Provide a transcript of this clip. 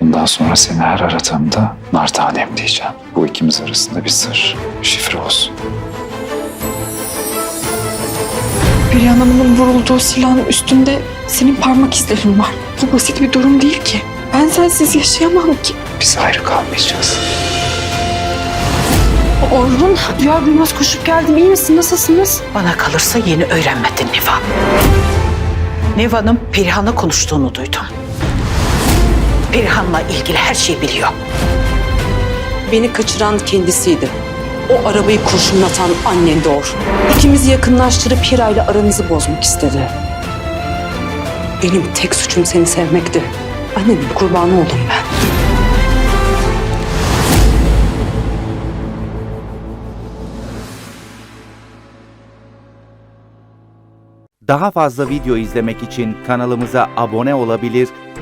Bundan sonra seni her aradığımda nar tanem diyeceğim. Bu ikimiz arasında bir sır, şifre olsun. Perihan Hanım'ın vurulduğu silahın üstünde senin parmak izlerin var. Bu basit bir durum değil ki. Ben sensiz yaşayamam ki. Biz ayrı kalmayacağız. Orhun duyar duymaz koşup geldim. İyi misin? Nasılsınız? Bana kalırsa yeni öğrenmedin Neva. Neva'nın Perihan'la konuştuğunu duydum. Perihan'la ilgili her şeyi biliyor. Beni kaçıran kendisiydi. O arabayı kurşunlatan annen Orhun. İkimizi yakınlaştırıp Hira ile aranızı bozmak istedi. Benim tek suçum seni sevmekti. Annenin kurbanı oldum ben. Daha fazla video izlemek için kanalımıza abone olabilir,